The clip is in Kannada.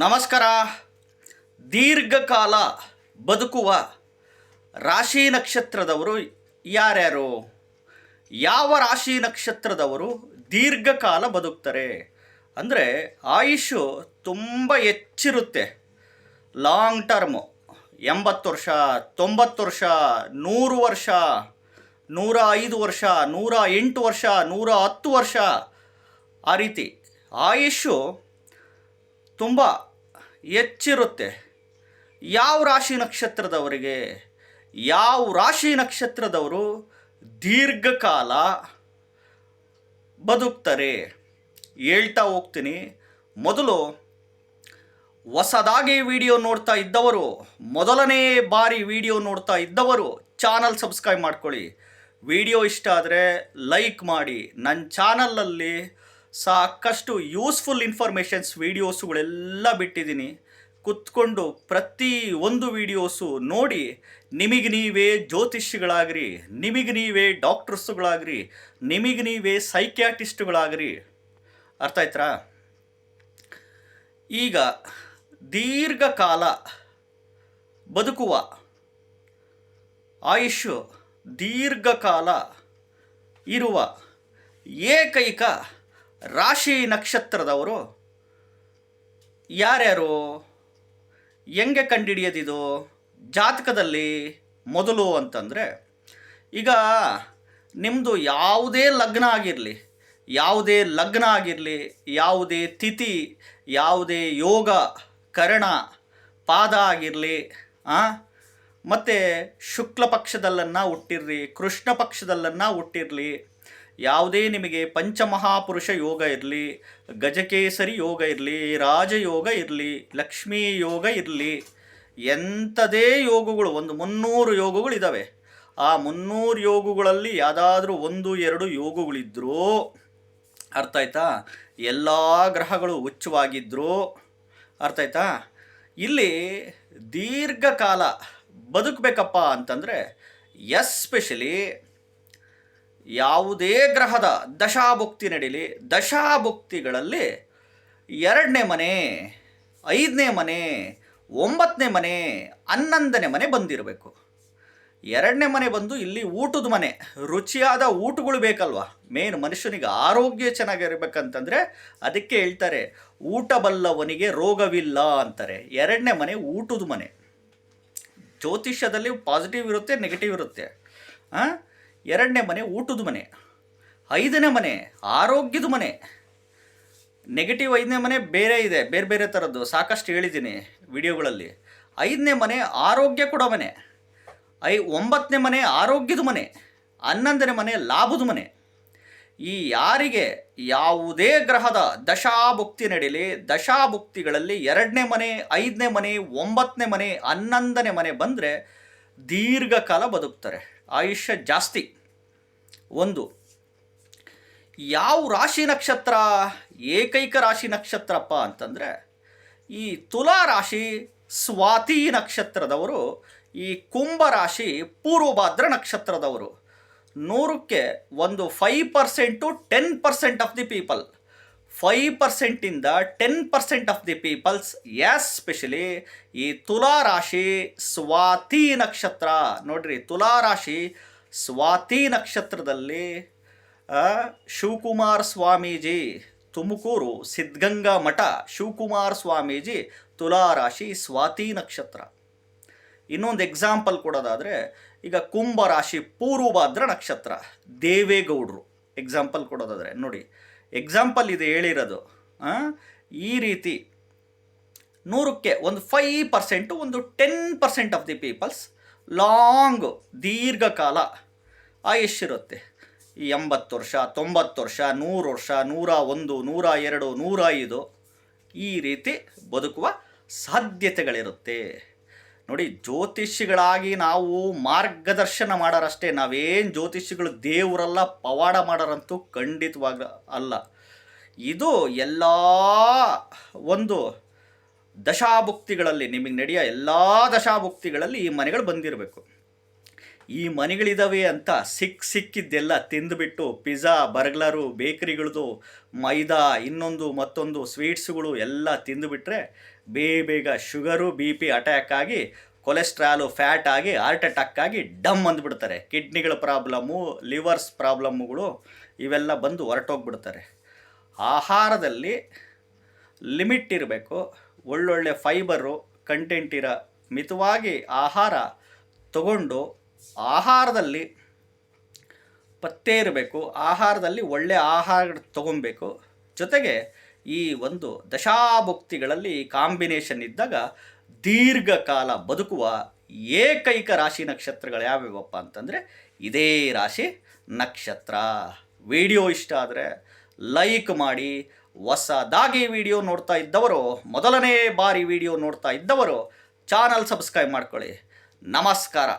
ನಮಸ್ಕಾರ. ದೀರ್ಘಕಾಲ ಬದುಕುವ ರಾಶಿ ನಕ್ಷತ್ರದವರು ಯಾರ್ಯಾರು? ಯಾವ ರಾಶಿ ನಕ್ಷತ್ರದವರು ದೀರ್ಘಕಾಲ ಬದುಕ್ತಾರೆ? ಅಂದರೆ ಆಯುಷು ತುಂಬ ಹೆಚ್ಚಿರುತ್ತೆ. ಲಾಂಗ್ ಟರ್ಮು ಎಂಬತ್ತು ವರ್ಷ, ತೊಂಬತ್ತು ವರ್ಷ, ನೂರು ವರ್ಷ, ನೂರ ಐದು ವರ್ಷ, ನೂರ ಎಂಟು ವರ್ಷ, ನೂರ ಹತ್ತು ವರ್ಷ ಆ ರೀತಿ ಆಯುಷು ತುಂಬ ಹೆಚ್ಚಿರುತ್ತೆ. ಯಾವ ರಾಶಿ ನಕ್ಷತ್ರದವರಿಗೆ? ಯಾವ ರಾಶಿ ನಕ್ಷತ್ರದವರು ದೀರ್ಘಕಾಲ ಬದುಕ್ತಾರೆ? ಹೇಳ್ತಾ ಹೋಗ್ತೀನಿ. ಮೊದಲು ಹೊಸದಾಗಿ ವಿಡಿಯೋ ನೋಡ್ತಾ ಇದ್ದವರು, ಮೊದಲನೇ ಬಾರಿ ವಿಡಿಯೋ ನೋಡ್ತಾ ಇದ್ದವರು ಚಾನಲ್ ಸಬ್ಸ್ಕ್ರೈಬ್ ಮಾಡ್ಕೊಳ್ಳಿ. ವಿಡಿಯೋ ಇಷ್ಟ ಆದರೆ ಲೈಕ್ ಮಾಡಿ. ನನ್ನ ಚಾನಲಲ್ಲಿ ಸಾಕಷ್ಟು ಯೂಸ್ಫುಲ್ ಇನ್ಫಾರ್ಮೇಷನ್ಸ್ ವೀಡಿಯೋಸುಗಳೆಲ್ಲ ಬಿಟ್ಟಿದ್ದೀನಿ. ಕುತ್ಕೊಂಡು ಪ್ರತಿ ಒಂದು ವೀಡಿಯೋಸು ನೋಡಿ, ನಿಮಗೆ ನೀವೇ ಜ್ಯೋತಿಷಿಗಳಾಗ್ರಿ ನಿಮಗೆ ನೀವೇ ಡಾಕ್ಟರ್ಸುಗಳಾಗ್ರಿ, ನಿಮಗೆ ನೀವೇ ಸೈಕ್ಯಾಟಿಸ್ಟ್ಗಳಾಗ್ರಿ. ಅರ್ಥ ಆಯ್ತಾ ಈಗ ದೀರ್ಘಕಾಲ ಬದುಕುವ ಆಯುಷು ದೀರ್ಘಕಾಲ ಇರುವ ಏಕೈಕ ರಾಶಿ ನಕ್ಷತ್ರದವರು ಯಾರ್ಯಾರು? ಹೆಂಗೆ ಕಂಡುಹಿಡಿಯೋದಿದು ಜಾತಕದಲ್ಲಿ ಮೊದಲು ಅಂತಂದರೆ, ಈಗ ನಿಮ್ಮದು ಯಾವುದೇ ಲಗ್ನ ಆಗಿರಲಿ, ಯಾವುದೇ ಲಗ್ನ ಆಗಿರಲಿ, ಯಾವುದೇ ತಿಥಿ, ಯಾವುದೇ ಯೋಗ, ಕರಣ, ಪಾದ ಆಗಿರಲಿ ಮತ್ತು ಶುಕ್ಲ ಪಕ್ಷದಲ್ಲನ್ನು ಹುಟ್ಟಿರಲಿ ಕೃಷ್ಣ ಪಕ್ಷದಲ್ಲನ್ನು ಹುಟ್ಟಿರಲಿ ಯಾವುದೇ ನಿಮಗೆ ಪಂಚಮಹಾಪುರುಷ ಯೋಗ ಇರಲಿ, ಗಜಕೇಸರಿ ಯೋಗ ಇರಲಿ, ರಾಜಯೋಗ ಇರಲಿ, ಲಕ್ಷ್ಮೀ ಯೋಗ ಇರಲಿ, ಎಂಥದೇ ಯೋಗಗಳು, ಒಂದು ಮುನ್ನೂರು ಯೋಗಗಳಿದ್ದಾವೆ ಆ ಮುನ್ನೂರು ಯೋಗಗಳಲ್ಲಿ ಯಾವುದಾದ್ರೂ ಒಂದು, ಎರಡು ಯೋಗಗಳಿದ್ದರೂ ಅರ್ಥ ಆಯ್ತಾ? ಎಲ್ಲ ಗ್ರಹಗಳು ಉಚ್ಚವಾಗಿದ್ದರೂ ಅರ್ಥ ಆಯ್ತಾ? ಇಲ್ಲಿ ದೀರ್ಘಕಾಲ ಬದುಕಬೇಕಪ್ಪ ಅಂತಂದರೆ ಎಸ್ಪೆಷಲಿ ಯಾವುದೇ ಗ್ರಹದ ದಶಾಭುಕ್ತಿ ನಡೀಲಿ, ದಶಾಭುಕ್ತಿಗಳಲ್ಲಿ ಎರಡನೇ ಮನೆ, ಐದನೇ ಮನೆ, ಒಂಬತ್ತನೇ ಮನೆ, ಹನ್ನೊಂದನೇ ಮನೆ ಬಂದಿರಬೇಕು. ಎರಡನೇ ಮನೆ ಬಂದು ಇಲ್ಲಿ ಊಟದ ಮನೆ, ರುಚಿಯಾದ ಊಟಗಳು ಬೇಕಲ್ವ? ಮೇನ್ ಮನುಷ್ಯನಿಗೆ ಆರೋಗ್ಯ ಚೆನ್ನಾಗಿರ್ಬೇಕಂತಂದರೆ ಅದಕ್ಕೆ ಹೇಳ್ತಾರೆ ಊಟ ಬಲ್ಲವನಿಗೆ ರೋಗವಿಲ್ಲ ಅಂತಾರೆ. ಎರಡನೇ ಮನೆ ಊಟದ ಮನೆ. ಜ್ಯೋತಿಷ್ಯದಲ್ಲಿ ಪಾಸಿಟಿವ್ ಇರುತ್ತೆ ನೆಗೆಟಿವ್ ಇರುತ್ತೆ. ಹಾಂ ಎರಡನೇ ಮನೆ ಊಟದ ಮನೆ, ಐದನೇ ಮನೆ ಆರೋಗ್ಯದ ಮನೆ. ನೆಗೆಟಿವ್ ಐದನೇ ಮನೆ ಬೇರೆ ಇದೆ, ಬೇರೆ ಬೇರೆ ಥರದ್ದು ಸಾಕಷ್ಟು ಹೇಳಿದ್ದೀನಿ ವಿಡಿಯೋಗಳಲ್ಲಿ. ಐದನೇ ಮನೆ ಆರೋಗ್ಯ ಕೊಡೋ ಮನೆ, ಐ ಒಂಬತ್ತನೇ ಮನೆ ಆರೋಗ್ಯದ ಮನೆ, ಹನ್ನೊಂದನೇ ಮನೆ ಲಾಭದ ಮನೆ. ಈ ಯಾರಿಗೆ ಯಾವುದೇ ಗ್ರಹದ ದಶಾಭುಕ್ತಿ ನಡೀಲಿ ದಶಾಭುಕ್ತಿಗಳಲ್ಲಿ ಎರಡನೇ ಮನೆ, ಐದನೇ ಮನೆ, ಒಂಬತ್ತನೇ ಮನೆ, ಹನ್ನೊಂದನೇ ಮನೆ ಬಂದರೆ ದೀರ್ಘಕಾಲ ಬದುಕ್ತಾರೆ. ಆಯುಷ್ಯ ಜಾಸ್ತಿ. ಒಂದು, ಯಾವ ರಾಶಿ ನಕ್ಷತ್ರ ಏಕೈಕ ರಾಶಿ ನಕ್ಷತ್ರಪ್ಪ ಅಂತಂದರೆ, ಈ ತುಲಾ ರಾಶಿ, ಸ್ವಾತಿ ನಕ್ಷತ್ರದವರು, ಈ ಕುಂಭ ರಾಶಿ, ಪೂರ್ವಭಾದ್ರ ನಕ್ಷತ್ರದವರು. ನೂರಕ್ಕೆ ಒಂದು five percent ten percent of the people five ಪರ್ಸೆಂಟಿಂದ ten percent of the peoples especially ಈ ತುಲಾ ರಾಶಿ ಸ್ವಾತಿ ನಕ್ಷತ್ರ. ನೋಡ್ರಿ, ತುಲಾ ರಾಶಿ ಸ್ವಾತಿ ನಕ್ಷತ್ರದಲ್ಲಿ ಶಿವಕುಮಾರ ಸ್ವಾಮೀಜಿ, ತುಮಕೂರು, ಸಿದ್ಧಗಂಗಾ ಮಠ, ಶಿವಕುಮಾರ್ ಸ್ವಾಮೀಜಿ, ತುಲಾ ರಾಶಿ ಸ್ವಾತಿ ನಕ್ಷತ್ರ. ಇನ್ನೊಂದು ಎಕ್ಸಾಂಪಲ್ ಕೊಡೋದಾದರೆ, ಈಗ ಕುಂಭ ರಾಶಿ ಪೂರ್ವಭಾದ್ರ ನಕ್ಷತ್ರ, ದೇವೇಗೌಡರು. ಎಕ್ಸಾಂಪಲ್ ಕೊಡೋದಾದರೆ, ನೋಡಿ ಎಕ್ಸಾಂಪಲ್ ಇದು ಹೇಳಿರೋದು. ಈ ರೀತಿ ನೂರಕ್ಕೆ ಒಂದು ಫೈವ್ ಪರ್ಸೆಂಟು ಒಂದು ten percent of the peoples long ದೀರ್ಘಕಾಲ ಆಯುಷ್ಯಿರುತ್ತೆ ಈ ಎಂಬತ್ತು ವರ್ಷ, ತೊಂಬತ್ತು ವರ್ಷ, ನೂರು ವರ್ಷ, ನೂರ ಒಂದು, ನೂರ ಎರಡು, ನೂರ ಐದು ಈ ರೀತಿ ಬದುಕುವ ಸಾಧ್ಯತೆಗಳಿರುತ್ತೆ. ನೋಡಿ ಜ್ಯೋತಿಷಿಗಳಾಗಿ ನಾವು ಮಾರ್ಗದರ್ಶನ ಮಾಡೋರಷ್ಟೇ, ನಾವೇನು ಜ್ಯೋತಿಷಿಗಳು ದೇವರಲ್ಲ, ಪವಾಡ ಮಾಡೋರಂತೂ ಖಂಡಿತವಾಗ ಅಲ್ಲ. ಇದು ಎಲ್ಲ ಒಂದು ದಶಾಭುಕ್ತಿಗಳಲ್ಲಿ, ನಿಮಗೆ ನಡೆಯೋ ಎಲ್ಲ ದಶಾಭುಕ್ತಿಗಳಲ್ಲಿ ಈ ಮನೆಗಳು ಬಂದಿರಬೇಕು. ಈ ಮನೆಗಳಿದ್ದಾವೆ ಅಂತ ಸಿಕ್ ಸಿಕ್ಕಿದ್ದೆಲ್ಲ ತಿಂದುಬಿಟ್ಟು ಪಿಜ್ಜಾ, ಬರ್ಗ್ಲರು, ಬೇಕರಿಗಳದು, ಮೈದಾ, ಇನ್ನೊಂದು ಮತ್ತೊಂದು ಸ್ವೀಟ್ಸ್ಗಳು ಎಲ್ಲ ತಿಂದುಬಿಟ್ರೆ ಬೇಗ ಬೇಗ ಶುಗರು, ಬಿ ಪಿ ಅಟ್ಯಾಕ್ ಆಗಿ, ಕೊಲೆಸ್ಟ್ರಾಲು ಫ್ಯಾಟ್ ಆಗಿ, ಹಾರ್ಟ್ ಅಟ್ಯಾಕ್ ಆಗಿ ಡಮ್ ಅಂದ್ಬಿಡ್ತಾರೆ. ಕಿಡ್ನಿಗಳ ಪ್ರಾಬ್ಲಮ್ಮು ಲಿವರ್ಸ್ ಪ್ರಾಬ್ಲಮ್ಗಳು ಇವೆಲ್ಲ ಬಂದು ಹೊರಟೋಗ್ಬಿಡ್ತಾರೆ. ಆಹಾರದಲ್ಲಿ ಲಿಮಿಟ್ ಇರಬೇಕು. ಒಳ್ಳೊಳ್ಳೆ ಫೈಬರು, ಕಂಟೆಂಟ್ ಇರೋ ಮಿತವಾಗಿ ಆಹಾರ ತಗೊಂಡು ಆಹಾರದಲ್ಲಿ ಪತ್ತೆ ಇರಬೇಕು, ಆಹಾರದಲ್ಲಿ ಒಳ್ಳೆ ಆಹಾರ ತಗೊಬೇಕು. ಜೊತೆಗೆ ಈ ಒಂದು ದಶಾಭುಕ್ತಿಗಳಲ್ಲಿ ಕಾಂಬಿನೇಷನ್ ಇದ್ದಾಗ ದೀರ್ಘಕಾಲ ಬದುಕುವ ಏಕೈಕ ರಾಶಿ ನಕ್ಷತ್ರಗಳು ಯಾವ್ಯಾವಪ್ಪ ಅಂತಂದರೆ ಇದೇ ರಾಶಿ ನಕ್ಷತ್ರ. ವಿಡಿಯೋ ಇಷ್ಟ ಆದರೆ ಲೈಕ್ ಮಾಡಿ, ಹೊಸದಾಗಿ ವಿಡಿಯೋ ನೋಡ್ತಾ ಇದ್ದವರು, ಮೊದಲನೇ ಬಾರಿ ವಿಡಿಯೋ ನೋಡ್ತಾ ಇದ್ದವರು, ಚಾನಲ್ ಸಬ್ಸ್ಕ್ರೈಬ್ ಮಾಡ್ಕೊಳ್ಳಿ. ನಮಸ್ಕಾರ.